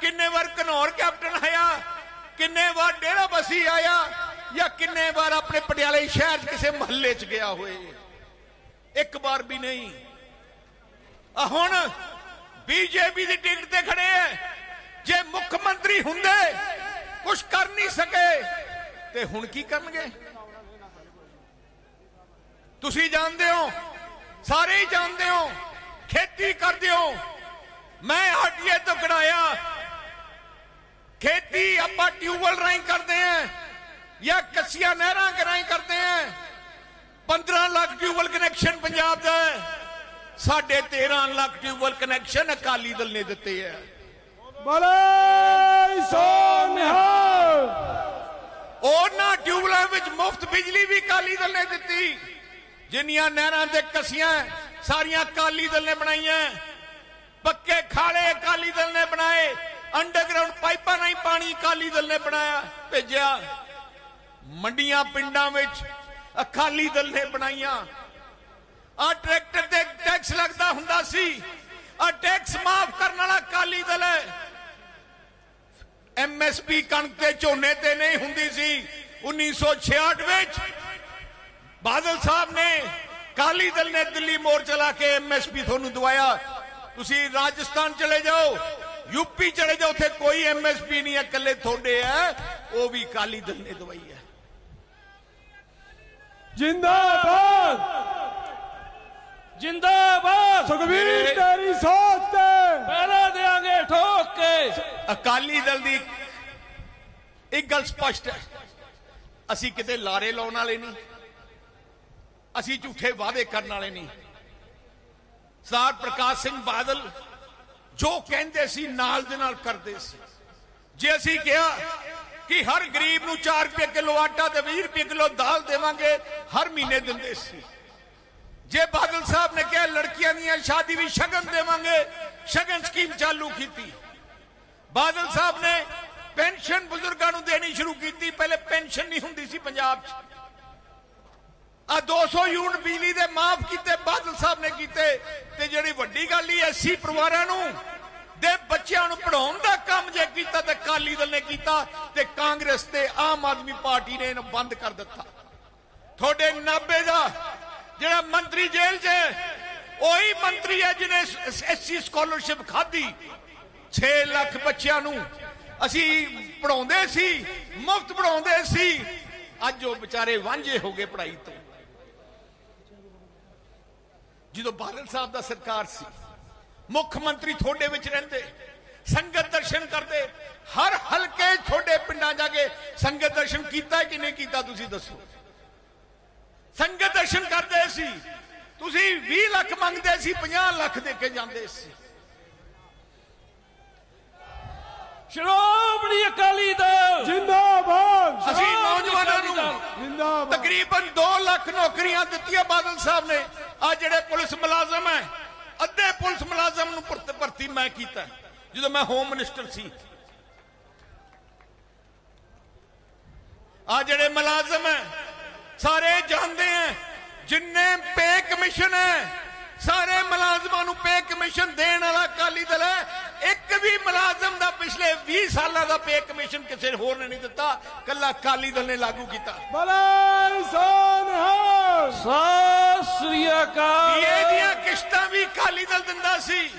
ਕਿੰਨੇ ਵਾਰ ਘਨੌਰ ਕੈਪਟਨ ਆਇਆ? ਕਿੰਨੇ ਵਾਰ ਡੇਰਾ ਬਸੀ ਆਇਆ? ਜਾਂ ਕਿੰਨੇ ਵਾਰ ਆਪਣੇ ਪਟਿਆਲੇ ਸ਼ਹਿਰ 'ਚ ਕਿਸੇ ਮਹੱਲੇ 'ਚ ਗਿਆ ਹੋਏ? ਇੱਕ ਵਾਰ ਵੀ ਨਹੀਂ। ਆ ਹੁਣ ਬੀਜੇਪੀ ਦੀ ਟਿਕਟ ਤੇ ਖੜੇ ਐ। ਜੇ ਮੁੱਖ ਮੰਤਰੀ ਹੁੰਦੇ ਕੁਝ ਕਰ ਨਹੀਂ ਸਕੇ, ਤੇ ਹੁਣ ਕੀ ਕਰਨਗੇ? ਤੁਸੀਂ ਜਾਣਦੇ ਹੋ, ਸਾਰੇ ਹੀ ਜਾਣਦੇ ਹੋ, ਖੇਤੀ ਕਰਦੇ ਹੋ। ਮੈਂ ਹਟੀਏ ਤੋਂ ਕਢਾਇਆ ਖੇਤੀ ਆਪਾਂ ਟਿਊਬਵੈਲ ਰਾਹੀਂ ਕਰਦੇ ਆਂ ਜਾਂ ਕੱਸੀਆਂ ਨਹਿਰਾਂ ਰਾਹੀਂ ਕਰਦੇ ਆਂ। 15 ਲੱਖ ਟਿਊਬਵੈਲ ਕਨੈਕਸ਼ਨ ਪੰਜਾਬ ਦਾ ਹੈ। ਸਾਡੇ 13 ਲੱਖ ਟਿਊਬਵੈਲ ਕਨੈਕਸ਼ਨ ਅਕਾਲੀ ਦਲ ਨੇ ਦਿੱਤੇ ਹੈ ਬੋਲੇ ਸੋ ਨਿਹਾਲ। ਉਹਨਾਂ ਟਿਊਬਵੈਲਾਂ ਵਿੱਚ ਮੁਫਤ ਬਿਜਲੀ ਵੀ ਅਕਾਲੀ ਦਲ ਨੇ ਦਿੱਤੀ। ਜਿੰਨੀਆਂ ਨਹਿਰਾਂ ਤੇ ਕੱਸੀਆਂ ਸਾਰੀਆਂ ਅਕਾਲੀ ਦਲ ਨੇ ਬਣਾਈਆਂ। ਪੱਕੇ ਖਾਲੇ ਅਕਾਲੀ ਦਲ ਨੇ ਬਣਾਏ। ਅੰਡਰਗਰਾਉਂਡ ਪਾਈਪਾਂ ਨਹੀਂ ਪਾਣੀ ਅਕਾਲੀ ਦਲ ਨੇ ਬਣਾਇਆ, ਭੇਜਿਆ। ਮੰਡੀਆਂ, ਪਿੰਡਾਂ ਵਿੱਚ ਅਕਾਲੀ ਦਲ ਨੇ ਬਣਾਈਆਂ। ਆ ਟਰੈਕਟਰ ਤੇ ਟੈਕਸ ਲੱਗਦਾ ਹੁੰਦਾ ਸੀ। ਆ ਟੈਕਸ ਮਾਫ ਕਰਨ ਵਾਲਾ ਅਕਾਲੀ ਦਲ ਹੈ। ਐਮਐਸਪੀ ਕਣਕ ਤੇ ਝੋਨੇ ਤੇ ਨਹੀਂ ਹੁੰਦੀ ਸੀ। 1966 ਵਿੱਚ ਬਾਦਲ ਸਾਹਿਬ ਨੇ ਕਾਲੀ ਦਲ ਨੇ ਦਿੱਲੀ ਮੋਰਚਾ ਲਾ ਕੇ ਐਮਐਸਪੀ ਤੁਹਾਨੂੰ ਦਵਾਇਆ। ਤੁਸੀਂ ਰਾਜਸਥਾਨ ਚਲੇ ਜਾਓ। ਯੂਪੀ ਚਲੇ ਜਾਓ ਉੱਥੇ ਕੋਈ ਐਮਐਸਪੀ ਨਹੀਂ ਹੈ ਇਕੱਲੇ ਤੁਹਾਡੇ ਹੈ। ਉਹ ਵੀ ਕਾਲੀ ਦਲ ਨੇ ਦਵਾਈ ਹੈ। ਜਿੰਦਾਬਾਦ! ਜਿੰਦਾਬਾਦ! ਸੁਖਵੀਰ ਤੇਰੀ ਸੋਚ ਤੇ! ਪਹਿਰਾ ਦੇਾਂਗੇ ਠੋਕ ਕੇ। ਅਕਾਲੀ ਦਲ ਦੀ ਇੱਕ ਗੱਲ ਸਪਸ਼ਟ ਹੈ। ਅਸੀਂ ਕਿਤੇ ਲਾਰੇ ਲਾਉਣ ਵਾਲੇ ਨਹੀਂ। ਅਸੀਂ ਝੂਠੇ ਵਾਅਦੇ ਕਰਨ ਵਾਲੇ ਨਹੀਂ। ਸਰਦਾਰ ਪ੍ਰਕਾਸ਼ ਸਿੰਘ ਬਾਦਲ ਜੋ ਕਹਿੰਦੇ ਸੀ ਨਾਲ ਦੇ ਨਾਲ ਕਰਦੇ ਸੀ। ਜੇ ਅਸੀਂ ਕਿਹਾ ਕਿ ਹਰ ਗਰੀਬ ਨੂੰ 4 ਰੁਪਏ ਕਿਲੋ ਆਟਾ ਤੇ 20 ਰੁਪਏ ਕਿਲੋ ਦਾਲ ਦੇਵਾਂਗੇ, ਹਰ ਮਹੀਨੇ ਦਿੰਦੇ ਸੀ। ਜੇ ਬਾਦਲ ਸਾਹਿਬ ਨੇ ਕਿਹਾ ਲੜਕੀਆਂ ਦੀਆਂ ਸ਼ਾਦੀ ਵੀ ਸ਼ਗਨ ਦੇਵਾਂਗੇ, ਸ਼ਗਨ ਸਕੀਮ ਚਾਲੂ ਕੀਤੀ। ਬਾਦਲ ਸਾਹਿਬ ਨੇ ਪੈਨਸ਼ਨ ਬਜ਼ੁਰਗਾਂ ਨੂੰ ਦੇਣੀ ਸ਼ੁਰੂ ਕੀਤੀ, ਪਹਿਲੇ ਪੈਨਸ਼ਨ ਨਹੀਂ ਹੁੰਦੀ ਸੀ ਪੰਜਾਬ 'ਚ। ਆ 200 ਯੂਨਿਟ ਬਿਜਲੀ ਦੇ ਮਾਫ ਕੀਤੇ, ਬਾਦਲ ਸਾਹਿਬ ਨੇ ਕੀਤੇ। ਤੇ ਜਿਹੜੀ ਵੱਡੀ ਗੱਲ ਹੀ ਐਸੀ ਪਰਿਵਾਰਾਂ ਨੂੰ ਦੇ ਬੱਚਿਆਂ ਨੂੰ ਪੜਾਉਣ ਦਾ ਕੰਮ ਜੇ ਕੀਤਾ ਤੇ ਕਾਲੀ ਦਲ ਨੇ ਕੀਤਾ ਤੇ ਕਾਂਗਰਸ ਤੇ ਆਮ ਆਦਮੀ ਪਾਰਟੀ ਨੇ ਇਹਨੂੰ ਬੰਦ ਕਰ ਦਿੱਤਾ। ਤੁਹਾਡੇ ਨਾਬੇ ਦਾ ਜਿਹੜਾ ਮੰਤਰੀ ਜੇਲ੍ਹ 'ਚ ਉਹੀ ਮੰਤਰੀ ਹੈ ਜਿਹਨੇ ਐਸਸੀ ਸਕਾਲਰਸ਼ਿਪ ਖਾਧੀ। 6 ਲੱਖ ਬੱਚਿਆਂ ਨੂੰ ਅਸੀਂ ਪੜਾਉਂਦੇ ਸੀ, ਮੁਫਤ ਪੜਾਉਂਦੇ ਸੀ। ਅੱਜ ਉਹ ਵਿਚਾਰੇ ਵਾਂਝੇ ਹੋ ਗਏ ਪੜ੍ਹਾਈ ਤੋਂ। ਜਦੋਂ ਬਾਦਲ ਸਾਹਿਬ ਦਾ ਸਰਕਾਰ ਸੀ ਮੁੱਖ ਮੰਤਰੀ ਤੁਹਾਡੇ ਵਿੱਚ ਰਹਿੰਦੇ ਸੰਗਤ ਦਰਸ਼ਨ ਕਰਦੇ ਹਰ ਹਲਕੇ ਤੁਹਾਡੇ ਪਿੰਡਾਂ ਜਾ ਕੇ ਸੰਗਤ ਦਰਸ਼ਨ ਕੀਤਾ ਕਿ ਨਹੀਂ ਕੀਤਾ ਤੁਸੀਂ ਦੱਸੋ? ਸੰਗਤ ਦਰਸ਼ਨ ਕਰਦੇ ਸੀ ਤੁਸੀਂ 20 ਲੱਖ ਮੰਗਦੇ ਸੀ 50 ਲੱਖ ਦੇ ਕੇ ਜਾਂਦੇ ਸੀ। ਸ਼੍ਰੋਮਣੀ ਅਕਾਲੀ ਦਲ। ਜਿੰਦਾਬਾਦ। ਅਸੀਂ ਨੌਜਵਾਨਾਂ ਨੂੰ ਜਿੰਦਾਬਾਦ। ਤਕਰੀਬਨ 2 ਲੱਖ ਨੌਕਰੀਆਂ ਦਿੱਤੀਆਂ ਬਾਦਲ ਸਾਹਿਬ ਨੇ। ਆ ਜਿਹੜੇ ਪੁਲਿਸ ਮੁਲਾਜ਼ਮ ਹੈ ਅੱਧੇ ਪੁਲਿਸ ਮੁਲਾਜ਼ਮ ਨੂੰ ਭਰਤ- ਭਰਤੀ ਮੈਂ ਕੀਤਾ ਜਦੋਂ ਮੈਂ ਹੋਮ ਮਿਨਿਸਟਰ ਸੀ ਆ ਜਿਹੜੇ ਮੁਲਾਜ਼ਮ ਹੈ ਸਾਰੇ ਜਾਣਦੇ ਹੈ ਜਿੰਨੇ ਪੇ ਕਮਿਸ਼ਨ ਹੈ ਸਾਰੇ ਮੁਲਾਜ਼ਮਾਂ ਨੂੰ ਪੇ ਕਮਿਸ਼ਨ ਦੇਣ ਵਾਲਾ ਅਕਾਲੀ ਦਲ ਹੈ ਇੱਕ ਵੀ ਮੁਲਾਜ਼ਮ ਦਾ ਪਿਛਲੇ 20 ਸਾਲਾਂ ਦਾ ਪੇ ਕਮਿਸ਼ਨ ਕਿਸੇ ਹੋਰ ਨੇ ਨਹੀਂ ਦਿੱਤਾ ਕੱਲਾ ਅਕਾਲੀ ਦਲ ਨੇ ਲਾਗੂ ਕੀਤਾ ਬੋਲੇ ਸੋ ਨਿਹਾਲ ਸਤਿ ਸ੍ਰੀ ਅਕਾਲ। ਇਹ ਦੀਆਂ ਕਿਸ਼ਤਾਂ ਵੀ ਅਕਾਲੀ ਦਲ ਦਿੰਦਾ ਸੀ।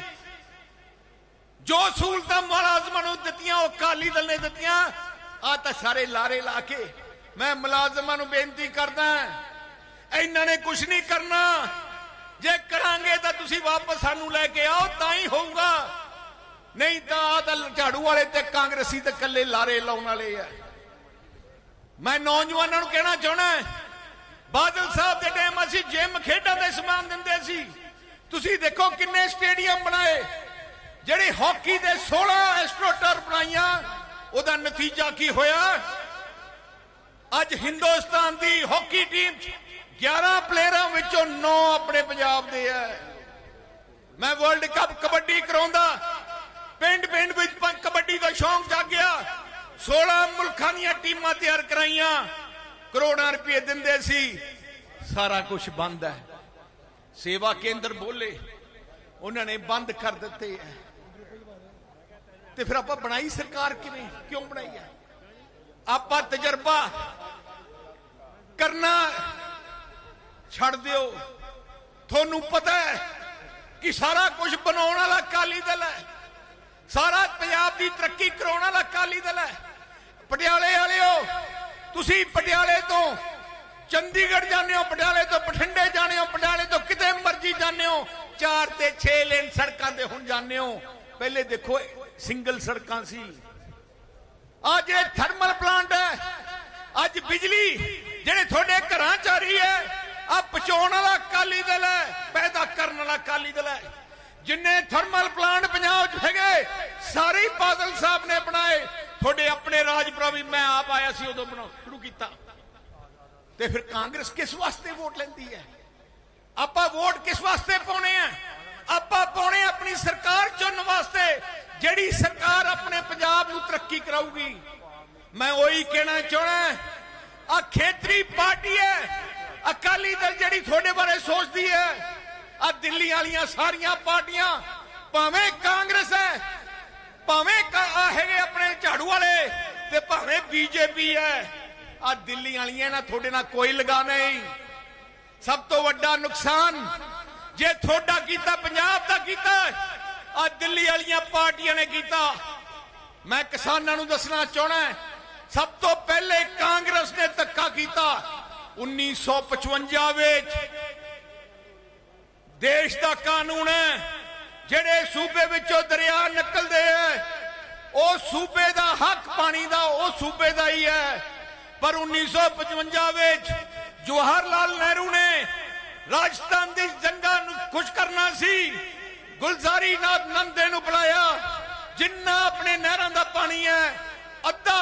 ਜੋ ਸਹੂਲਤਾਂ ਮੁਲਾਜ਼ਮਾਂ ਨੂੰ ਦਿੱਤੀਆਂ, ਉਹ ਅਕਾਲੀ ਦਲ ਨੇ ਦਿੱਤੀਆਂ। ਆ ਤਾਂ ਸਾਰੇ ਲਾਰੇ ਲਾ ਕੇ ਮੈਂ ਮੁਲਾਜ਼ਮਾਂ ਨੂੰ ਬੇਨਤੀ ਕਰਦਾ ਇਹਨਾਂ ਨੇ ਕੁਝ ਨਹੀਂ ਕਰਨਾ। ਜੇ ਕਰਾਂਗੇ ਤਾਂ ਤੁਸੀਂ ਵਾਪਸ ਸਾਨੂੰ ਲੈ ਕੇ ਆਓ, ਤਾਂ ਹੀ ਹੋਊਗਾ। ਨਹੀਂ ਤਾਂ ਆ ਤਾਂ ਝਾੜੂ ਵਾਲੇ ਤੇ ਕਾਂਗਰਸੀ ਤੇ ਇਕੱਲੇ ਲਾਰੇ ਲਾਉਣ ਵਾਲੇ ਆ। ਮੈਂ ਨੌਜਵਾਨਾਂ ਨੂੰ ਕਹਿਣਾ ਚਾਹਣਾ ਬਾਦਲ ਸਾਹਿਬ ਦੇ ਟਾਈਮ ਅਸੀਂ ਜਿਮ ਖੇਡਾਂ ਦੇ ਸਮਾਨ ਦਿੰਦੇ ਸੀ। ਤੁਸੀਂ ਦੇਖੋ ਕਿੰਨੇ ਸਟੇਡੀਅਮ ਬਣਾਏ। ਜਿਹੜੇ ਹਾਕੀ ਦੇ 16 ਐਸਟ੍ਰੋਟਰ ਬਣਾਈਆਂ, ਉਹਦਾ ਨਤੀਜਾ ਕੀ ਹੋਇਆ? ਅੱਜ ਹਿੰਦੁਸਤਾਨ ਦੀ ਹਾਕੀ ਟੀਮ 'ਚ 11 ਪਲੇਅਰਾਂ ਵਿੱਚੋਂ 9 ਆਪਣੇ ਪੰਜਾਬ ਦੇ ਆ ਮੈਂ ਵਰਲਡ ਕੱਪ ਕਬੱਡੀ ਕਰਾਉਂਦਾ। ਪਿੰਡ ਪਿੰਡ ਵਿੱਚ ਕਬੱਡੀ ਦਾ ਸ਼ੌਂਕ ਜਾਗਿਆ। 16 ਮੁਲਕਾਂ ਦੀਆਂ ਟੀਮਾਂ ਤਿਆਰ ਕਰਾਈਆਂ। ਕਰੋੜਾਂ ਰੁਪਏ ਦਿੰਦੇ ਸੀ। ਸਾਰਾ ਕੁਝ ਬੰਦ ਹੈ। ਸੇਵਾ ਕੇਂਦਰ ਬੋਲੇ। ਉਹਨਾਂ ਨੇ ਬੰਦ ਕਰ ਦਿੱਤੇ ਹੈ। ਤੇ ਫਿਰ ਆਪਾਂ ਬਣਾਈ ਸਰਕਾਰ ਕਿਵੇਂ? ਕਿਉਂ ਬਣਾਈ ਹੈ? ਆਪਾਂ ਤਜਰਬਾ ਕਰਨਾ ਛੱਡ ਦਿਓ। ਤੁਹਾਨੂੰ ਪਤਾ ਹੈ ਕਿ ਸਾਰਾ ਕੁਝ ਬਣਾਉਣ ਵਾਲਾ ਅਕਾਲੀ ਦਲ ਹੈ। ਸਾਰਾ ਪੰਜਾਬ ਦੀ ਤਰੱਕੀ ਕਰਾਉਣ ਵਾਲਾ ਅਕਾਲੀ ਦਲ ਹੈ। ਪਟਿਆਲੇ ਵਾਲਿਓ ਤੁਸੀਂ ਪਟਿਆਲੇ ਤੋਂ ਚੰਡੀਗੜ੍ਹ ਜਾਂਦੇ ਹੋ, ਪਟਿਆਲੇ ਤੋਂ ਬਠਿੰਡੇ ਜਾਂਦੇ ਹੋ, ਪਟਿਆਲੇ ਤੋਂ ਕਿਤੇ ਮਰਜ਼ੀ ਜਾਂਦੇ ਹੋ, ਚਾਰ ਤੇ 6 ਲੇਨ ਸੜਕਾਂ ਤੇ ਹੁਣ ਜਾਂਦੇ ਹੋ। ਪਹਿਲੇ ਦੇਖੋ ਸਿੰਗਲ ਸੜਕਾਂ ਸੀ। ਆ ਜਿਹੜੇ ਥਰਮਲ ਪਲਾਂਟ ਹੈ। ਅੱਜ ਬਿਜਲੀ, ਜਿਹੜੇ ਤੁਹਾਡੇ ਘਰਾਂ ਚ ਆ ਰਹੀ ਹੈ ਆ ਪਹੁੰਚਾਉਣ ਵਾਲਾ ਅਕਾਲੀ ਦਲ ਹੈ, ਪੈਦਾ ਕਰਨ ਵਾਲਾ ਅਕਾਲੀ ਦਲ ਹੈ। ਜਿੰਨੇ ਥਰਮਲ ਪਲਾਂਟ ਪੰਜਾਬ 'ਚ ਹੈਗੇ, ਸਾਰੇ ਬਾਦਲ ਸਾਹਿਬ ਨੇ ਬਣਾਏ। ਤੁਹਾਡੇ ਆਪਣੇ ਰਾਜਪੁਰਾ ਵੀ ਮੈਂ ਆਪ ਆਇਆ ਸੀ ਉਦੋਂ ਬਣਾ ਸ਼ੁਰੂ ਕੀਤਾ। ਤੇ ਫਿਰ ਕਾਂਗਰਸ ਕਿਸ ਵਾਸਤੇ ਵੋਟ ਲੈਂਦੀ ਹੈ? ਆਪਾਂ ਵੋਟ ਕਿਸ ਵਾਸਤੇ ਪਾਉਣੇ ਆ? ਆਪਾਂ ਪਾਉਣੇ ਆਪਣੀ ਸਰਕਾਰ ਚੁਣਨ ਵਾਸਤੇ। ਜਿਹੜੀ ਸਰਕਾਰ ਆਪਣੇ ਪੰਜਾਬ ਨੂੰ ਤਰੱਕੀ ਕਰਾਊਗੀ। ਮੈਂ ਉਹੀ ਕਹਿਣਾ ਚਾਹਣਾ ਆ ਖੇਤਰੀ ਪਾਰਟੀ ਹੈ। ਅਕਾਲੀ ਦਲ ਜਿਹੜੀ ਤੁਹਾਡੇ ਬਾਰੇ ਸੋਚਦੀ ਹੈ, ਆ ਦਿੱਲੀ ਵਾਲੀਆਂ ਸਾਰੀਆਂ ਪਾਰਟੀਆਂ, ਭਾਵੇਂ ਕਾਂਗਰਸ ਹੈ ਭਾਵੇਂ ਹੈਗੇ ਆਪਣੇ ਝਾੜੂ ਵਾਲੇ ਤੇ ਭਾਵੇਂ ਬੀਜੇਪੀ ਹੈ। ਆ ਦਿੱਲੀ ਵਾਲੀਆਂ ਨਾਲ ਤੁਹਾਡੇ ਨਾਲ ਕੋਈ ਲਗਾ ਨਹੀਂ। ਸਭ ਤੋਂ ਵੱਡਾ ਨੁਕਸਾਨ ਜੇ ਤੁਹਾਡਾ ਕੀਤਾ, ਪੰਜਾਬ ਦਾ ਕੀਤਾ ਆ ਦਿੱਲੀ ਵਾਲੀਆਂ ਪਾਰਟੀਆਂ ਨੇ ਕੀਤਾ। ਮੈਂ ਕਿਸਾਨਾਂ ਨੂੰ ਦੱਸਣਾ ਚਾਹਣਾ ਸਭ ਤੋਂ ਪਹਿਲੇ ਕਾਂਗਰਸ ਨੇ ਧੱਕਾ ਕੀਤਾ 1955 ਵਿੱਚ। ਦੇਸ਼ ਦਾ ਕਾਨੂੰਨ ਹੈ। ਜਿਹੜੇ ਸੂਬੇ ਵਿੱਚੋਂ ਦਰਿਆ ਨਿਕਲਦੇ ਐ, ਉਹ ਸੂਬੇ ਦਾ ਹੱਕ ਪਾਣੀ ਦਾ, ਉਹ ਸੂਬੇ ਦਾ ਹੀ ਹੈ ਪਰ 1955 ਵਿੱਚ ਜਵਾਹਰ ਲਾਲ ਨਹਿਰੂ ਨੇ ਰਾਜਸਥਾਨ ਦੀ ਜੰਗਾਂ ਨੂੰ ਖੁਸ਼ ਕਰਨਾ ਸੀ। ਗੁਲਜ਼ਾਰੀ ਨਾਥ ਨੰਦੇ ਨੂੰ ਬੁਲਾਇਆ, ਜਿੰਨਾ ਆਪਣੇ ਨਹਿਰਾਂ ਦਾ ਪਾਣੀ ਹੈ ਅੱਧਾ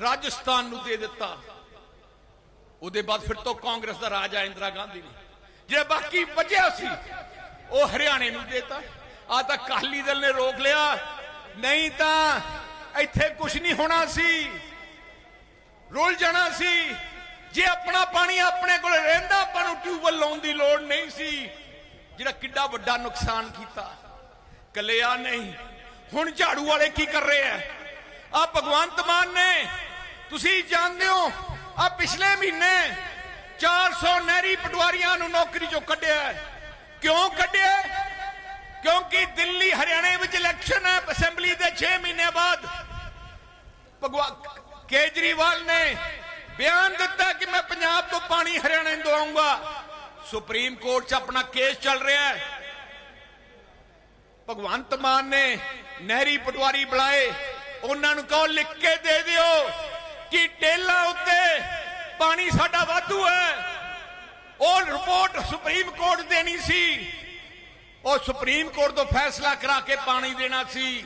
ਰਾਜਸਥਾਨ ਨੂੰ ਦੇ ਦਿੱਤਾ। ਉਹਦੇ ਬਾਅਦ ਫਿਰ ਤੋਂ ਕਾਂਗਰਸ ਦਾ ਰਾਜ ਆ ਇੰਦਰਾ ਗਾਂਧੀ ਨੇ। ਜੇ ਬਾਕੀ ਬਚਿਆ ਸੀ ਉਹ ਹਰਿਆਣੇ ਨੂੰ ਦੇਤਾ। ਆ ਤਾਂ ਕਾਲੀ ਦਲ ਨੇ ਰੋਕ ਲਿਆ। ਨਹੀਂ ਤਾਂ ਇੱਥੇ ਕੁਝ ਨਹੀਂ ਹੋਣਾ ਸੀ। ਰੁਲ ਜਾਣਾ ਸੀ। ਜੇ ਆਪਣਾ ਪਾਣੀ ਆਪਣੇ ਕੋਲ ਰਹਿੰਦਾ, ਆਪਾਂ ਨੂੰ ਟਿਊਬਵੈਲ ਲਾਉਣ ਦੀ ਲੋੜ ਨਹੀਂ ਸੀ। ਜਿਹੜਾ ਕਿੱਡਾ ਵੱਡਾ ਨੁਕਸਾਨ ਕੀਤਾ। ਕੱਲਿਆ ਨਹੀਂ। ਹੁਣ ਝਾੜੂ ਵਾਲੇ ਕੀ ਕਰ ਰਹੇ ਆ? ਆ ਭਗਵੰਤ ਮਾਨ ਨੇ, ਤੁਸੀਂ ਜਾਣਦੇ ਹੋ ਆ ਪਿਛਲੇ ਮਹੀਨੇ 400 ਨਹਿਰੀ ਪਟਵਾਰੀਆਂ ਨੂੰ ਨੌਕਰੀ ਚੋਂ ਕੱਢਿਆ। ਕਿਉਂ ਕੱਢਿਆ? ਕਿਉਂਕਿ ਦਿੱਲੀ, ਹਰਿਆਣੇ ਵਿੱਚ ਇਲੈਕਸ਼ਨ ਹੈ ਅਸੈਂਬਲੀ ਦੇ 6 ਮਹੀਨੇ ਬਾਅਦ। ਭਗਵਾ ਕੇਜਰੀਵਾਲ ਨੇ ਬਿਆਨ ਦਿੱਤਾ ਕਿ ਮੈਂ ਪੰਜਾਬ ਤੋਂ ਪਾਣੀ ਹਰਿਆਣੇ ਨੂੰ ਦਵਾਉਂਗਾ ਸੁਪਰੀਮ ਕੋਰਟ 'ਚ ਆਪਣਾ ਕੇਸ ਚੱਲ ਰਿਹਾ ਹੈ। ਭਗਵੰਤ ਮਾਨ ਨੇ ਨਹਿਰੀ ਪਟਵਾਰੀ ਬੁਲਾਏ। ਉਹਨਾਂ ਨੂੰ ਕਹੋ, ਲਿਖ ਕੇ ਦੇ ਦਿਓ ਕਿ ਟੇਲਾ ਉੱਤੇ ਪਾਣੀ ਸਾਡਾ ਵਾਧੂ ਹੈ। ਉਹ ਰਿਪੋਰਟ ਸੁਪਰੀਮ ਕੋਰਟ ਦੇਣੀ ਸੀ। ਉਹ ਸੁਪਰੀਮ ਕੋਰਟ ਤੋਂ ਫੈਸਲਾ ਕਰਾ ਕੇ ਪਾਣੀ ਦੇਣਾ ਸੀ।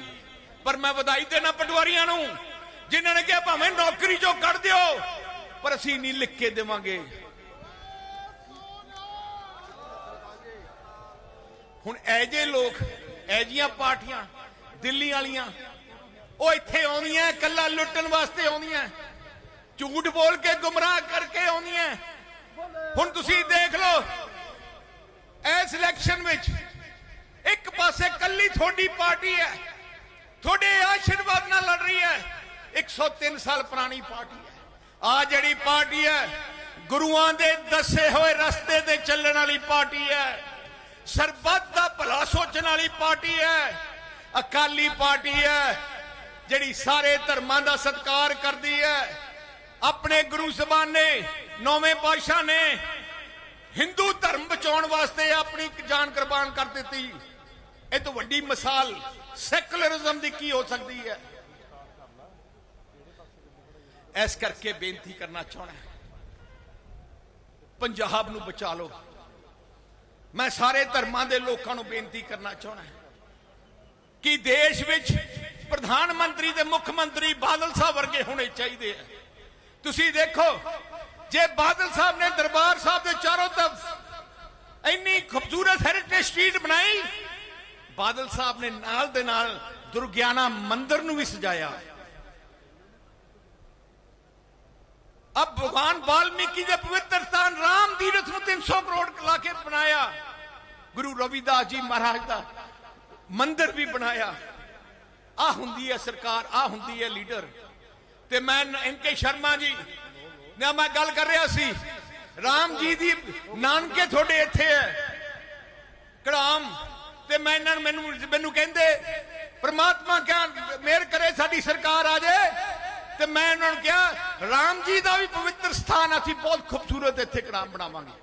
ਪਰ ਮੈਂ ਵਧਾਈ ਦੇਣਾ ਪਟਵਾਰੀਆਂ ਨੂੰ, ਜਿਨ੍ਹਾਂ ਨੇ ਕਿਹਾ ਭਾਵੇਂ ਨੌਕਰੀ ਚੋਂ ਕੱਢ ਦਿਓ, ਪਰ ਅਸੀਂ ਨਹੀਂ ਲਿਖ ਕੇ ਦੇਵਾਂਗੇ। ਹੁਣ ਐਜੇ ਲੋਕ ਐਜੀਆਂ ਪਾਰਟੀਆਂ, ਦਿੱਲੀ ਵਾਲੀਆਂ, ਉਹ ਇੱਥੇ ਆਉਂਦੀਆਂ ਕੱਲਾ ਲੁੱਟਣ ਵਾਸਤੇ ਆਉਂਦੀਆਂ, ਝੂਠ ਬੋਲ ਕੇ ਗੁੰਮਰਾਹ ਕਰਕੇ ਆਉਂਦੀਆਂ। ਹੁਣ ਤੁਸੀਂ ਦੇਖ ਲਓ, ਇਸ ਇਲੈਕਸ਼ਨ ਵਿੱਚ ਇੱਕ ਪਾਸੇ ਕੱਲੀ ਤੁਹਾਡੀ ਪਾਰਟੀ ਹੈ, ਤੁਹਾਡੇ ਆਸ਼ੀਰਵਾਦ ਨਾਲ ਲੜ ਰਹੀ ਹੈ 103 ਸਾਲ ਪੁਰਾਣੀ ਪਾਰਟੀ ਹੈ। ਆ ਜਿਹੜੀ ਪਾਰਟੀ ਹੈ, ਗੁਰੂਆਂ ਦੇ ਦੱਸੇ ਹੋਏ ਰਸਤੇ ਤੇ ਚੱਲਣ ਵਾਲੀ ਪਾਰਟੀ ਹੈ, ਸਰਬੱਤ ਦਾ ਭਲਾ ਸੋਚਣ ਵਾਲੀ ਪਾਰਟੀ ਹੈ, ਅਕਾਲੀ ਪਾਰਟੀ ਹੈ, ਜਿਹੜੀ ਸਾਰੇ ਧਰਮਾਂ ਦਾ ਸਤਿਕਾਰ ਕਰਦੀ ਹੈ। ਆਪਣੇ ਗੁਰੂ ਜ਼ਬਾਨ ਨੌਵੇਂ ਪਾਤਸ਼ਾਹ ਨੇ ਹਿੰਦੂ ਧਰਮ ਬਚਾਉਣ ਵਾਸਤੇ ਆਪਣੀ ਜਾਨ ਕੁਰਬਾਨ ਕਰ ਦਿੱਤੀ। ਇਹ ਤੋਂ ਵੱਡੀ ਮਿਸਾਲ ਸੈਕੂਲਰਿਜ਼ਮ ਦੀ ਕੀ ਹੋ ਸਕਦੀ ਹੈ? ਇਸ ਕਰਕੇ ਬੇਨਤੀ ਕਰਨਾ ਚਾਹਣਾ ਪੰਜਾਬ ਨੂੰ ਬਚਾ ਲਓ। ਮੈਂ ਸਾਰੇ ਧਰਮਾਂ ਦੇ ਲੋਕਾਂ ਨੂੰ ਬੇਨਤੀ ਕਰਨਾ ਚਾਹਣਾ ਕਿ ਦੇਸ਼ ਵਿੱਚ ਪ੍ਰਧਾਨ ਮੰਤਰੀ ਤੇ ਮੁੱਖ ਮੰਤਰੀ ਬਾਦਲ ਸਾਹਿਬ ਵਰਗੇ ਹੋਣੇ ਚਾਹੀਦੇ ਆ। ਤੁਸੀਂ ਦੇਖੋ ਜੇ ਬਾਦਲ ਸਾਹਿਬ ਨੇ ਦਰਬਾਰ ਸਾਹਿਬ ਦੇ ਚਾਰੋਂ ਤਰਫ ਇੰਨੀ ਖੂਬਸੂਰਤ ਹੈਰੀਟੇਜ ਸਟਰੀਟ ਬਣਾਈ ਬਾਦਲ ਸਾਹਿਬ ਨੇ ਨਾਲ ਦੇ ਨਾਲ ਦੁਰਗਿਆਨਾ ਮੰਦਿਰ ਨੂੰ ਵੀ ਸਜਾਇਆ अब भगवान वाल्मीकि ने पवित्र स्थान राम तीर्थ ਨੂੰ 300 ਕਰੋੜ ਲਾ ਕੇ ਬਣਾਇਆ ਗੁਰੂ ਰਵਿਦਾਸ ਜੀ ਮਹਾਰਾਜ ਦਾ ਮੰਦਿਰ ਵੀ ਬਣਾਇਆ ਆ ਹੁੰਦੀ ਹੈ ਸਰਕਾਰ ਆ ਹੁੰਦੀ ਹੈ ਲੀਡਰ ਤੇ ਮੈਂ ਐਨਕੇ ਸ਼ਰਮਾ ਜੀ ਨਾਲ ਮੈਂ ਗੱਲ ਕਰ ਰਿਹਾ ਸੀ। ਰਾਮ ਜੀ ਦੀ ਨਾਨਕੇ ਤੁਹਾਡੇ ਇੱਥੇ ਹੈ। ਕੜਾਮ, ਤੇ ਮੈਂ ਇਹਨਾਂ ਨੂੰ ਮੈਨੂੰ ਮੈਨੂੰ ਕਹਿੰਦੇ, ਪ੍ਰਮਾਤਮਾ ਕਿਆ ਮਿਹਰ ਕਰੇ ਸਾਡੀ ਸਰਕਾਰ ਆ ਜਾਏ ਤੇ ਮੈਂ ਇਹਨਾਂ ਨੂੰ ਕਿਹਾ, ਰਾਮ ਜੀ ਦਾ ਵੀ ਪਵਿੱਤਰ ਸਥਾਨ ਅਸੀਂ ਬਹੁਤ ਖੂਬਸੂਰਤ ਇੱਥੇ ਕੜਾਮ ਬਣਾਵਾਂਗੇ।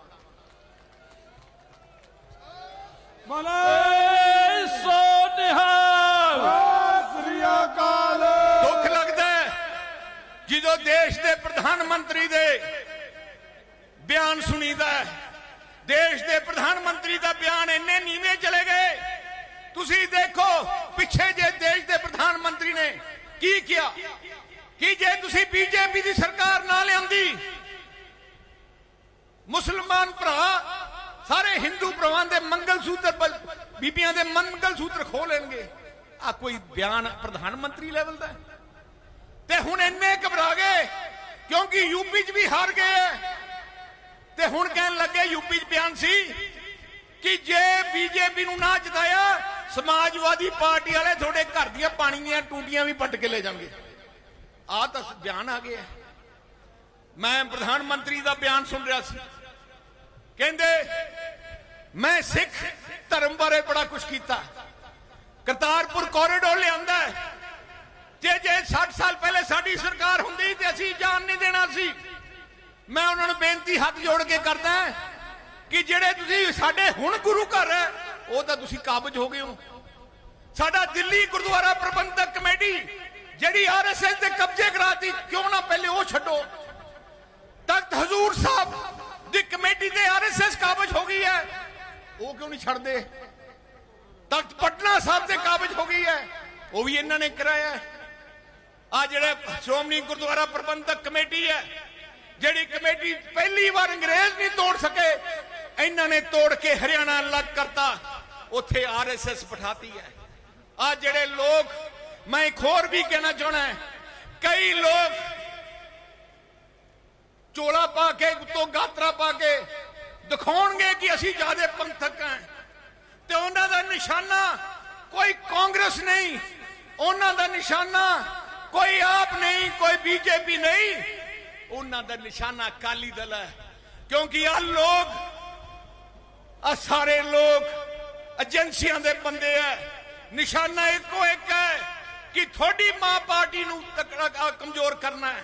ਬੋਲੇ ਸੋ ਨਿਹਾਲ ਸ੍ਰੀ ਅਕਾਲ ਦੁੱਖ ਲੱਗਦਾ ਹੈ ਜਦੋਂ ਦੇਸ਼ ਦੇ ਪ੍ਰਧਾਨ ਮੰਤਰੀ ਦੇ ਬਿਆਨ ਸੁਣੀਦਾ ਹੈ। ਦੇਸ਼ ਦੇ ਪ੍ਰਧਾਨ ਮੰਤਰੀ ਦਾ ਬਿਆਨ ਇੰਨੇ ਨੀਵੇਂ ਚਲੇ ਗਏ। ਤੁਸੀਂ ਦੇਖੋ, ਪਿੱਛੇ ਜੇ ਦੇਸ਼ ਦੇ ਪ੍ਰਧਾਨ ਮੰਤਰੀ ਨੇ ਕੀ ਕਿਹਾ? ਕਿ ਜੇ ਤੁਸੀਂ ਬੀਜੇਪੀ ਦੀ ਸਰਕਾਰ ਨਾ ਲਿਆਂਦੀ? ਮੁਸਲਮਾਨ ਭਰਾ, ਸਾਰੇ ਹਿੰਦੂ ਭਰਾਵਾਂ ਦੇ ਮੰਗਲ ਸੂਤਰ ਬੀਬੀਆਂ ਦੇ ਮੰਗਲ ਸੂਤਰ ਖੋ ਲੈਣਗੇ। ਆ ਕੋਈ ਬਿਆਨ ਪ੍ਰਧਾਨ ਮੰਤਰੀ ਲੈਵਲ ਦਾ ਤੇ ਹੁਣ ਇੰਨੇ ਘਬਰਾ ਗਏ ਕਿਉਂਕਿ ਯੂਪੀ 'ਚ ਵੀ ਹਾਰ ਗਏ ਹੈ ਤੇ ਹੁਣ ਕਹਿਣ ਲੱਗੇ ਯੂਪੀ 'ਚ ਬਿਆਨ ਸੀ ਕਿ ਜੇ ਬੀਜੇਪੀ ਨੂੰ ਨਾ ਜਿਤਾਇਆ, ਸਮਾਜਵਾਦੀ ਪਾਰਟੀ ਵਾਲੇ ਤੁਹਾਡੇ ਘਰ ਦੀਆਂ ਪਾਣੀ ਦੀਆਂ ਟੂਟੀਆਂ ਵੀ ਪੱਟ ਕੇ ਲੈ ਜਾਣਗੇ। ਆ ਤਾਂ ਬਿਆਨ ਆ ਗਿਆ। ਮੈਂ ਪ੍ਰਧਾਨ ਮੰਤਰੀ ਦਾ ਬਿਆਨ ਸੁਣ ਰਿਹਾ ਸੀ। ਕਹਿੰਦੇ, ਮੈਂ ਸਿੱਖ ਧਰਮ ਬਾਰੇ ਬੜਾ ਕੁਝ ਕੀਤਾ। ਕਰਤਾਰਪੁਰ ਕੋਰੀਡੋਰ ਲਿਆਂਦਾ ਹੈ। ਜੇ ਜੇ 60 ਸਾਲ ਪਹਿਲੇ ਸਾਡੀ ਸਰਕਾਰ ਹੁੰਦੀ ਤੇ ਅਸੀਂ ਜਾਣ ਨਹੀਂ ਦੇਣਾ ਸੀ। ਮੈਂ ਉਹਨਾਂ ਨੂੰ ਬੇਨਤੀ ਹੱਥ ਜੋੜ ਕੇ ਕਰਦਾ ਕਿ ਜਿਹੜੇ ਤੁਸੀਂ ਸਾਡੇ ਹੁਣ ਗੁਰੂ ਘਰ ਹੈ, ਉਹ ਤਾਂ ਤੁਸੀਂ ਕਾਬਜ ਹੋ ਗਏ ਹੋ। ਸਾਡਾ ਦਿੱਲੀ ਗੁਰਦੁਆਰਾ ਪ੍ਰਬੰਧਕ ਕਮੇਟੀ ਜਿਹੜੀ ਆਰਐਸਐਸ ਦੇ ਕਬਜ਼ੇ ਕਰਾਤੀ, ਕਿਉਂ ਨਾ ਪਹਿਲੇ ਉਹ ਛੱਡੋ। ਤਖਤ ਹਜ਼ੂਰ ਸਾਹਿਬ ਦੀ ਕਮੇਟੀ ਤੇ ਆਰਐਸਐਸ ਕਾਬਜ ਹੋ ਗਈ ਹੈ। ਉਹ ਕਿਉਂ ਨਹੀਂ ਛੱਡਦੇ? ਤਖਤ ਪਟਨਾ ਸਾਹਿਬ ਤੇ ਕਾਬਜ ਹੋ ਗਈ ਹੈ। ਉਹ ਵੀ ਇਹਨਾਂ ਨੇ ਕਰਾਇਆ। ਆ ਜਿਹੜੇ ਸ਼੍ਰੋਮਣੀ ਗੁਰਦੁਆਰਾ ਪ੍ਰਬੰਧਕ ਕਮੇਟੀ ਹੈ, ਜਿਹੜੀ ਕਮੇਟੀ ਪਹਿਲੀ ਵਾਰ ਅੰਗਰੇਜ਼ ਨਹੀਂ ਤੋੜ ਸਕੇ, ਇਹਨਾਂ ਨੇ ਤੋੜ ਕੇ ਹਰਿਆਣਾ ਅਲੱਗ ਕਰਤਾ, ਉੱਥੇ ਆਰਐਸਐਸ ਬਿਠਾਤੀ ਹੈ। ਆ ਜਿਹੜੇ ਲੋਕ, ਮੈਂ ਇੱਕ ਹੋਰ ਵੀ ਕਹਿਣਾ ਚਾਹਣਾ ਹੈ, ਕਈ ਲੋਕ ਚੋਲਾ ਪਾ ਕੇ, ਉੱਤੋਂ ਗਾਤਰਾ ਪਾ ਕੇ ਦਿਖਾਉਣਗੇ ਕਿ ਅਸੀਂ ਜਿਆਦੇ ਪੰਥਕ ਹਾਂ। ਤੇ ਉਹਨਾਂ ਦਾ ਨਿਸ਼ਾਨਾ ਕੋਈ ਕਾਂਗਰਸ ਨਹੀਂ, ਉਹਨਾਂ ਦਾ ਨਿਸ਼ਾਨਾ ਕੋਈ ਆਪ ਨਹੀਂ, ਕੋਈ ਬੀਜੇਪੀ ਨਹੀਂ। ਉਹਨਾਂ ਦਾ ਨਿਸ਼ਾਨਾ ਅਕਾਲੀ ਦਲ ਹੈ। ਕਿਉਂਕਿ ਆ ਲੋਕ ਆ ਸਾਰੇ ਲੋਕ ਏਜੰਸੀਆਂ ਦੇ ਬੰਦੇ ਐ। ਨਿਸ਼ਾਨਾ ਇੱਕੋ ਇੱਕ ਹੈ ਕਿ ਤੁਹਾਡੀ ਮਾਂ ਪਾਰਟੀ ਨੂੰ ਤਕੜਾ ਕਮਜ਼ੋਰ ਕਰਨਾ ਹੈ।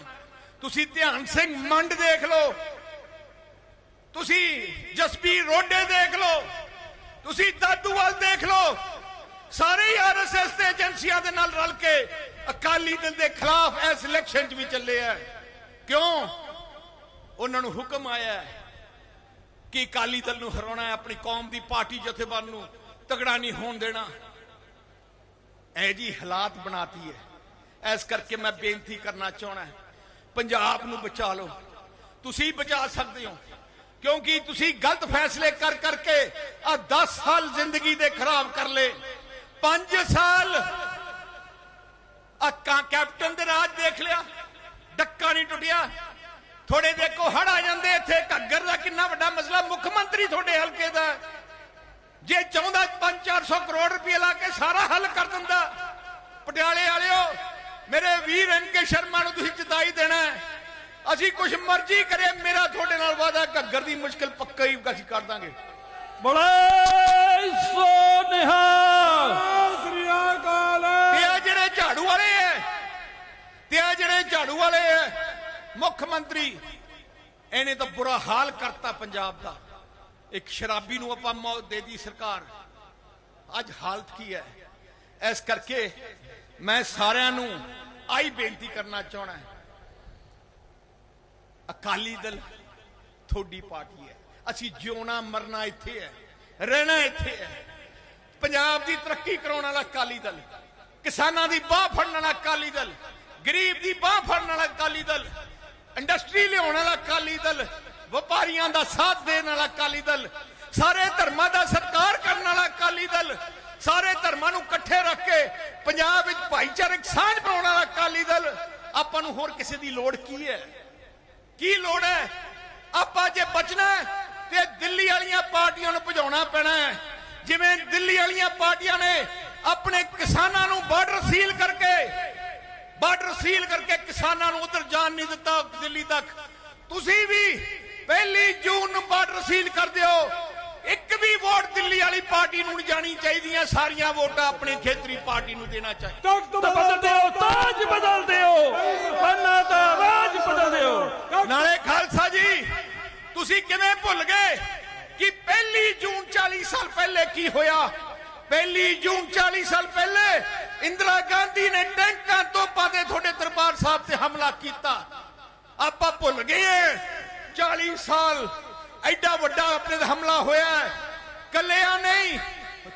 ਤੁਸੀਂ ਧਿਆਨ ਸਿੰਘ ਮੰਡ ਦੇਖ ਲਓ। ਤੁਸੀਂ ਜਸਬੀਰ ਰੋਡੇ ਦੇਖ ਲਓ। ਤੁਸੀਂ ਦਾਦੂਵਾਲ ਦੇਖ ਲਓ। ਸਾਰੇ ਹੀ ਆਰਐਸਐਸ ਤੇ ਏਜੰਸੀਆਂ ਦੇ ਨਾਲ ਰਲ ਕੇ ਅਕਾਲੀ ਦਲ ਦੇ ਖਿਲਾਫ ਇਸ ਇਲੈਕਸ਼ਨ 'ਚ ਵੀ ਚੱਲੇ ਆ। ਕਿਉਂ? ਉਹਨਾਂ ਨੂੰ ਹੁਕਮ ਆਇਆ ਕਿ ਅਕਾਲੀ ਦਲ ਨੂੰ ਹਰਾਉਣਾ ਹੈ, ਆਪਣੀ ਕੌਮ ਦੀ ਪਾਰਟੀ ਜਥੇਬੰਦ ਨੂੰ ਤਗੜਾ ਨਹੀਂ ਹੋਣ ਦੇਣਾ। ਐ ਜੀ ਹਾਲਾਤ ਬਣਾਤੀ ਹੈ। ਇਸ ਕਰਕੇ ਮੈਂ ਬੇਨਤੀ ਕਰਨਾ ਚਾਹਣਾ ਪੰਜਾਬ ਨੂੰ ਬਚਾ ਲਓ। ਤੁਸੀਂ ਬਚਾ ਸਕਦੇ ਹੋ, ਕਿਉਂਕਿ ਤੁਸੀਂ ਗਲਤ ਫੈਸਲੇ ਕਰ ਕਰਕੇ ਆ 10 ਸਾਲ ਜ਼ਿੰਦਗੀ ਦੇ ਖਰਾਬ ਕਰ ਲਏ। 5 ਸਾਲ ਅੱਕਾਂ ਕੈਪਟਨ ਦੇ ਰਾਜ ਦੇਖ ਲਿਆ, ਡੱਕਾ ਨਹੀਂ ਟੁੱਟਿਆ। ਥੋੜੇ ਦੇਖੋ ਹੜ ਆ ਜਾਂਦੇ ਇੱਥੇ, ਘੱਗਰ ਦਾ ਕਿੰਨਾ ਵੱਡਾ ਮਸਲਾ, ਮੁੱਖ ਮੰਤਰੀ ਤੁਹਾਡੇ ਹਲਕੇ ਦਾ। ਜੇ ਚਾਹੁੰਦਾ 5-400 ਕਰੋੜ ਰੁਪਏ ਲਾ ਕੇ ਸਾਰਾ ਹੱਲ ਕਰ ਦਿੰਦਾ, ਪਟਿਆਲੇ ਵਾਲਿਓ, ਮੇਰੇ ਵੀਰ ਐਨਕੇ ਸ਼ਰਮਾ ਨੂੰ ਤੁਸੀਂ ਜਿਤਾਈ ਦੇਣਾ ਅਸੀਂ ਕੁਝ ਮਰਜ਼ੀ ਕਰੇ, ਮੇਰਾ ਤੁਹਾਡੇ ਨਾਲ ਵਾਦਾ ਘੱਗਰ ਦੀ ਮੁਸ਼ਕਲ ਪੱਕਾ ਹੀ ਅਸੀਂ ਕਰ ਦਾਂਗੇ। ਬੋਲੇ ਸੋ ਨਿਹਾਲ ਤੇ ਆ ਜਿਹੜੇ ਝਾੜੂ ਵਾਲੇ ਐ ਮੁੱਖ ਮੰਤਰੀ, ਇਹਨੇ ਤਾਂ ਬੁਰਾ ਹਾਲ ਕਰਤਾ ਪੰਜਾਬ ਦਾ। ਇੱਕ ਸ਼ਰਾਬੀ ਨੂੰ ਆਪਾਂ ਮੌਤ ਦੇ ਦੀ ਸਰਕਾਰ। ਅੱਜ ਹਾਲਤ ਕੀ ਹੈ? ਇਸ ਕਰਕੇ ਮੈਂ ਸਾਰਿਆਂ ਨੂੰ ਆਈ ਬੇਨਤੀ ਕਰਨਾ ਚਾਹਣਾ ਅਕਾਲੀ ਦਲ ਤੁਹਾਡੀ ਪਾਰਟੀ ਹੈ। ਅਸੀਂ ਜਿਉਣਾ ਮਰਨਾ ਇੱਥੇ ਹੈ, ਰਹਿਣਾ ਇੱਥੇ ਹੈ। ਪੰਜਾਬ ਦੀ ਤਰੱਕੀ ਕਰਾਉਣ ਵਾਲਾ ਅਕਾਲੀ ਦਲ, ਕਿਸਾਨਾਂ ਦੀ ਬਾਹ ਫੜਨ ਵਾਲਾ ਅਕਾਲੀ ਦਲ ਗਰੀਬ ਦੀ ਬਾਹ ਫੜਨ ਵਾਲਾ ਅਕਾਲੀ ਦਲ, ਇੰਡਸਟਰੀ ਲਿਆਉਣ ਵਾਲਾ ਅਕਾਲੀ ਦਲ, ਵਪਾਰੀਆਂ ਦਾ ਸਾਥ ਦੇਣ ਵਾਲਾ ਅਕਾਲੀ ਦਲ, ਸਾਰੇ ਧਰਮਾਂ ਦਾ ਸਤਿਕਾਰ ਕਰਨ ਵਾਲਾ ਅਕਾਲੀ ਦਲ, ਸਾਰੇ ਧਰਮਾਂ ਨੂੰ ਇਕੱਠੇ ਰੱਖ ਕੇ ਪੰਜਾਬ ਵਿੱਚ ਭਾਈਚਾਰਕ ਸਾਂਝ ਬਣਾਉਣ ਵਾਲਾ ਅਕਾਲੀ ਦਲ, ਆਪਾਂ ਨੂੰ ਹੋਰ ਕਿਸੇ ਦੀ ਲੋੜ ਕੀ ਹੈ? ਕੀ ਲੋੜ ਹੈ? ਆਪਾਂ ਜੇ ਬਚਣਾ ਤੇ ਦਿੱਲੀ ਵਾਲੀਆਂ ਪਾਰਟੀਆਂ ਨੂੰ ਭਜਾਉਣਾ ਪੈਣਾ ਹੈ। ਜਿਵੇਂ ਦਿੱਲੀ ਵਾਲੀਆਂ ਪਾਰਟੀਆਂ ਨੇ ਆਪਣੇ ਕਿਸਾਨਾਂ ਨੂੰ ਬਾਰਡਰ ਸੀਲ ਕਰਕੇ ਬਾਰਡਰ ਸੀਲ ਕਰਕੇ ਕਿਸਾਨਾਂ ਨੂੰ ਉਧਰ ਜਾਣ ਨਹੀਂ ਦਿੱਤਾ ਦਿੱਲੀ ਤੱਕ। ਤੁਸੀਂ ਵੀ ਪਹਿਲੀ ਜੂਨ ਨੂੰ ਬਾਰਡਰ ਸੀਲ ਕਰ ਦਿਓ ਇੱਕ ਵੀ ਵੋਟ ਦਿੱਲੀ ਵਾਲੀ ਪਾਰਟੀ ਨੂੰ ਨਹੀਂ ਜਾਣੀ ਚਾਹੀਦੀਆਂ। ਸਾਰੀਆਂ ਵੋਟਾਂ ਆਪਣੀ ਖੇਤਰੀ ਪਾਰਟੀ ਨੂੰ ਦੇਣਾ ਚਾਹੀਦਾ। ਤਖਤ ਤਾਂ ਬਦਲ ਦਿਓ ਤਾਜ ਬਦਲ ਦਿਓ ਪੰਨਾ ਦਾ ਰਾਜ ਬਦਲ ਦਿਓ ਨਾਲੇ ਖਾਲਸਾ ਜੀ ਤੁਸੀਂ ਕਿਵੇਂ ਭੁੱਲ ਗਏ ਕਿ ਪਹਿਲੀ ਜੂਨ 40 ਸਾਲ ਪਹਿਲੇ ਕੀ ਹੋਇਆ? ਪਹਿਲੀ ਜੂਨ 40 ਸਾਲ ਪਹਿਲੇ ਇੰਦਰਾ ਗਾਂਧੀ ਨੇ ਟੈਂਕਾਂ ਤੋਪਾਂ ਦੇ ਤੁਹਾਡੇ ਦਰਬਾਰ ਸਾਹਿਬ ਤੇ ਹਮਲਾ ਕੀਤਾ। ਆਪਾਂ ਭੁੱਲ ਗਏ 40 ਸਾਲ ਐਡਾ ਵੱਡਾ ਆਪਣੇ ਤੇ ਹਮਲਾ ਹੋਇਆ ਹੈ। ਨਹੀਂ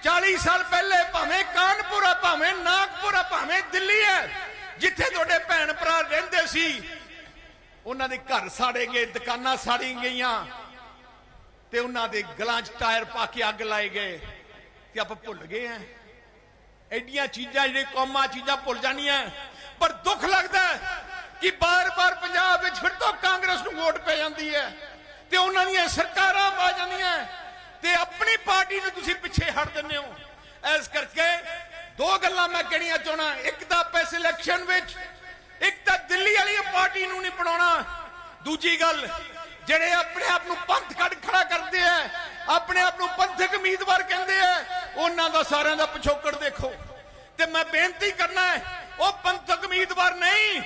40 ਸਾਲ ਪਹਿਲੇ ਭਾਵੇਂ ਕਾਨਪੁਰ ਆ ਭਾਵੇਂ ਨਾਗਪੁਰ ਆ ਭਾਵੇਂ ਦਿੱਲੀ ਹੈ, ਜਿੱਥੇ ਤੁਹਾਡੇ ਭੈਣ ਭਰਾ ਰਹਿੰਦੇ ਸੀ, ਉਹਨਾਂ ਦੇ ਘਰ ਸਾੜੇ ਗਏ, ਦੁਕਾਨਾਂ ਸਾੜੀ ਗਈਆਂ ਤੇ ਉਹਨਾਂ ਦੇ ਗਲਾਂ 'ਚ ਟਾਇਰ ਪਾ ਕੇ ਅੱਗ ਲਾਏ ਗਏ। ਤੇ ਆਪਾਂ ਭੁੱਲ ਗਏ ਆ ਐਡੀਆਂ ਚੀਜ਼ਾਂ ਜਿਹੜੇ ਕੌਮਾਂ ਚੀਜ਼ਾਂ ਭੁੱਲ ਜਾਣੀਆਂ। ਪਰ ਦੁੱਖ ਲੱਗਦਾ ਕਿ ਬਾਰ-ਬਾਰ ਪੰਜਾਬ ਵਿੱਚ ਫਿਰ ਤੋਂ ਕਾਂਗਰਸ ਨੂੰ ਵੋਟ ਪੈ ਜਾਂਦੀ ਹੈ ਤੇ ਉਹਨਾਂ ਦੀਆਂ ਸਰਕਾਰਾਂ ਆ ਜਾਂਦੀਆਂ ਤੇ ਆਪਣੀ ਪਾਰਟੀ ਨੂੰ ਤੁਸੀਂ ਪਿੱਛੇ ਹਟ ਦਿੰਦੇ ਹੋ। ਇਸ ਕਰਕੇ ਦੋ ਗੱਲਾਂ ਮੈਂ ਕਹਿਣੀਆਂ ਚਾਹਣਾ ਇੱਕ ਤਾਂ ਪੈਸੇ ਇਲੈਕਸ਼ਨ ਵਿੱਚ ਇੱਕ ਤਾਂ ਦਿੱਲੀ ਵਾਲੀ ਪਾਰਟੀ ਨੂੰ ਨਹੀਂ ਬਣਾਉਣਾ। ਦੂਜੀ ਗੱਲ ਜਿਹੜੇ ਆਪਣੇ ਆਪ ਨੂੰ ਪੰਥ ਕੱਢ ਖੜਾ ਕਰਦੇ ਆ, ਆਪਣੇ ਆਪ ਨੂੰ ਪੰਥਕ ਉਮੀਦਵਾਰ ਕਹਿੰਦੇ ਆ, ਉਹਨਾਂ ਦਾ ਸਾਰਿਆਂ ਦਾ ਪਿਛੋਕੜ ਦੇਖੋ। ਤੇ ਮੈਂ ਬੇਨਤੀ ਕਰਨਾ ਹੈ, ਉਹ ਪੰਥਕ ਉਮੀਦਵਾਰ ਨਹੀਂ,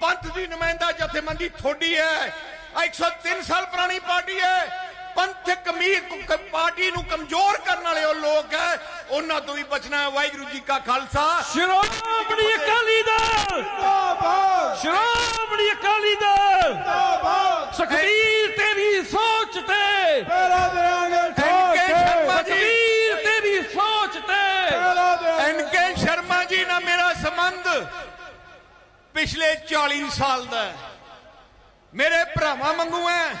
ਪੰਥ ਦੀ ਨੁਮਾਇੰਦਾ ਜਥੇਬੰਦੀ ਥੋੜੀ ਹੈ, ਆਹ 103 ਸਾਲ ਪੁਰਾਣੀ ਪਾਰਟੀ ਹੈ ਪੰਥਕ ਉਮੀਦ ਪਾਰਟੀ ਨੂੰ ਕਮਜ਼ੋਰ ਕਰਨ ਵਾਲੇ ਉਹ ਲੋਕ ਹੈ ਉਹਨਾਂ ਤੋਂ ਵੀ ਬਚਣਾ ਹੈ ਵਾਹਿਗੁਰੂ ਜੀ ਕਾ ਖਾਲਸਾ। ਸ਼੍ਰੋਮਣੀ ਅਕਾਲੀ ਦਲ! ਜਿੰਦਾਬਾਦ। ਸ਼੍ਰੋਮਣੀ ਅਕਾਲੀ ਦਲ! ਜਿੰਦਾਬਾਦ। ਸੁਖਬੀਰ ਤੇਰੀ ਸੋਚ ਤੇ! ਪਹਿਰਾ ਦੇਾਂਗੇ ਠੋਕ ਸੁਖਬੀਰ ਤੇਰੀ ਸੋਚ ਤੇ! ਐਨਕੇ ਸ਼ਰਮਾ ਜੀ ਨਾਲ ਮੇਰਾ ਸੰਬੰਧ ਪਿਛਲੇ 40 ਸਾਲ ਦਾ ਹੈ। ਮੇਰੇ ਭਰਾਵਾਂ ਵਾਂਗੂ ਹੈ।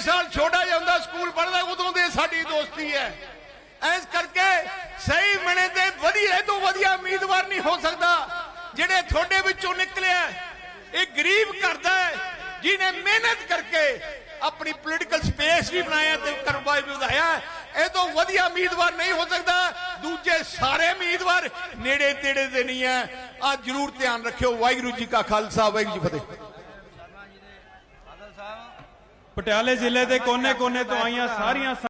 40 ਸਾਲ ਛੋਟਾ ਜਿਹਾ ਹੁੰਦਾ, ਸਕੂਲ ਪੜ੍ਹਦਾ, ਉਦੋਂ ਦੇ ਸਾਡੀ ਦੋਸਤੀ ਹੈ। ਐਸ ਕਰਕੇ ਸਹੀ ਮਣੇ ਤੇ ਵਧੀਆ ਤੋਂ ਵਧੀਆ ਉਮੀਦਵਾਰ ਨਹੀਂ ਹੋ ਸਕਦਾ, ਜਿਹੜੇ ਤੁਹਾਡੇ ਵਿੱਚੋਂ ਨਿਕਲਿਆ ਇਹ ਗਰੀਬ ਕਰਦਾ ਹੈ, ਜਿਹਨੇ ਮਿਹਨਤ ਕਰਕੇ ਆਪਣੀ ਪੋਲੀਟੀਕਲ ਸਪੇਸ ਵੀ ਬਣਾਇਆ ਤੇ ਕਾਰੋਬਾਰ ਵੀ ਵਧਾਇਆ ਇਹ ਤੋਂ ਵਧੀਆ ਉਮੀਦਵਾਰ ਨਹੀਂ ਹੋ ਸਕਦਾ, ਦੂਜੇ ਸਾਰੇ ਉਮੀਦਵਾਰ ਨੇੜੇ ਤੇੜੇ ਦੇ ਨਹੀਂ ਹੈ। ਆ ਜਰੂਰ ਧਿਆਨ ਰੱਖਿਓ, ਵਾਹਿਗੁਰੂ ਜੀ ਕਾ ਖਾਲਸਾ, ਵਾਹਿਗੁਰੂ ਜੀ ਫਤਿਹ। ਪਟਿਆਲੇ ਜ਼ਿਲ੍ਹੇ ਦੇ ਕੋਨੇ-ਕੋਨੇ ਤੋਂ ਆਈਆਂ ਸਾਰੀਆਂ